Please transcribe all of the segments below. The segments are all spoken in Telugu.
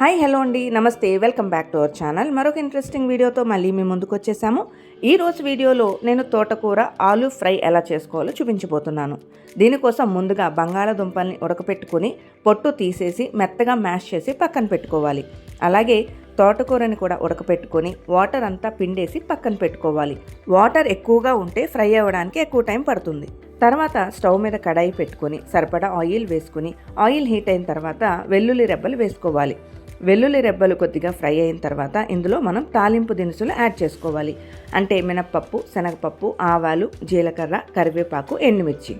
హాయ్ హలో అండి. నమస్తే. Welcome back to our channel. మరొక ఇంట్రెస్టింగ్ వీడియోతో మళ్ళీ మీ ముందుకు వచ్చేసాము. ఈ రోజు వీడియోలో నేను తోటకూర ఆలు ఫ్రై ఎలా చేసుకోవాలో చూపించబోతున్నాను. దీనికోసం ముందుగా బంగాళాదుంపల్ని ఉడకపెట్టుకుని పొట్టు తీసేసి మెత్తగా మ్యాష్ చేసి పక్కన పెట్టుకోవాలి. అలాగే తోటకూరని కూడా ఉడకపెట్టుకొని వాటర్ అంతా పిండేసి పక్కన పెట్టుకోవాలి. వాటర్ ఎక్కువగా ఉంటే ఫ్రై అవ్వడానికి ఎక్కువ టైం పడుతుంది. తర్వాత స్టవ్ మీద కడాయి పెట్టుకొని సరిపడా ఆయిల్ వేసుకుని ఆయిల్ హీట్ అయిన తర్వాత వెల్లుల్లి రెబ్బలు వేసుకోవాలి. వెల్లుల్లి రెబ్బలు కొద్దిగా ఫ్రై అయిన తర్వాత ఇందులో మనం తాలింపు దినుసులు యాడ్ చేసుకోవాలి. అంటే మినప్పప్పు శనగపప్పు ఆవాలు జీలకర్ర కరివేపాకు ఎండుమిర్చి.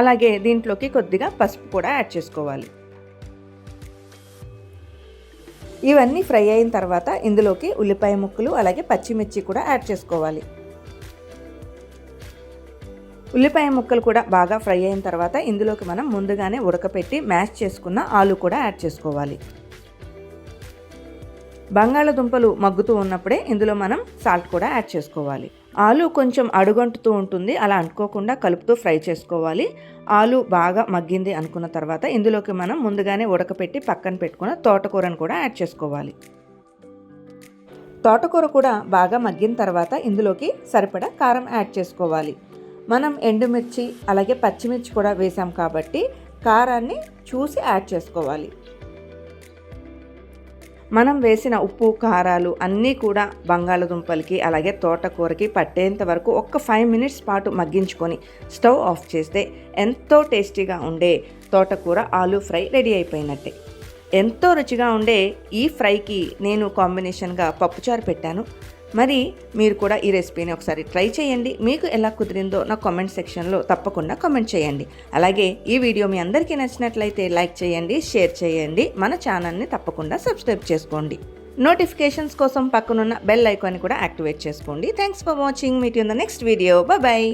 అలాగే దీంట్లోకి కొద్దిగా పసుపు కూడా యాడ్ చేసుకోవాలి. ఇవన్నీ ఫ్రై అయిన తర్వాత ఇందులోకి ఉల్లిపాయ ముక్కలు అలాగే పచ్చిమిర్చి కూడా యాడ్ చేసుకోవాలి. ఉల్లిపాయ ముక్కలు కూడా బాగా ఫ్రై అయిన తర్వాత ఇందులోకి మనం ముందుగానే ఉడకపెట్టి మ్యాష్ చేసుకున్న ఆలు కూడా యాడ్ చేసుకోవాలి. బంగాళదుంపలు మగ్గుతూ ఉన్నప్పుడే ఇందులో మనం సాల్ట్ కూడా యాడ్ చేసుకోవాలి. ఆలు కొంచెం అడుగంటుతూ ఉంటుంది అలా అంటుకోకుండా కలుపుతూ ఫ్రై చేసుకోవాలి. ఆలు బాగా మగ్గింది అనుకున్న తర్వాత ఇందులోకి మనం ముందుగానే ఉడకపెట్టి పక్కన పెట్టుకున్న తోటకూరను కూడా యాడ్ చేసుకోవాలి. తోటకూర కూడా బాగా మగ్గిన తర్వాత ఇందులోకి సరిపడా కారం యాడ్ చేసుకోవాలి. మనం ఎండుమిర్చి అలాగే పచ్చిమిర్చి కూడా వేసాం కాబట్టి కారాన్ని చూసి యాడ్ చేసుకోవాలి. మనం వేసిన ఉప్పు కారాలు అన్నీ కూడా బంగాళదుంపలకి అలాగే తోటకూరకి పట్టేంత వరకు ఒక్క ఫైవ్ మినిట్స్ పాటు మగ్గించుకొని స్టవ్ ఆఫ్ చేస్తే ఎంతో టేస్టీగా ఉండే తోటకూర ఆలూ ఫ్రై రెడీ అయిపోయినట్టే. ఎంతో రుచిగా ఉండే ఈ ఫ్రైకి నేను కాంబినేషన్గా పప్పుచారు పెట్టాను. మరి మీరు కూడా ఈ రెసిపీని ఒకసారి ట్రై చేయండి. మీకు ఎలా కుదిరిందో నా కామెంట్ సెక్షన్లో తప్పకుండా కామెంట్ చేయండి. అలాగే ఈ వీడియో మీ అందరికీ నచ్చినట్లయితే లైక్ చేయండి షేర్ చేయండి మన ఛానల్ని తప్పకుండా సబ్స్క్రైబ్ చేసుకోండి. నోటిఫికేషన్స్ కోసం పక్కనున్న బెల్ ఐకాన్ కూడా యాక్టివేట్ చేసుకోండి. Thanks for watching meet in the next video bye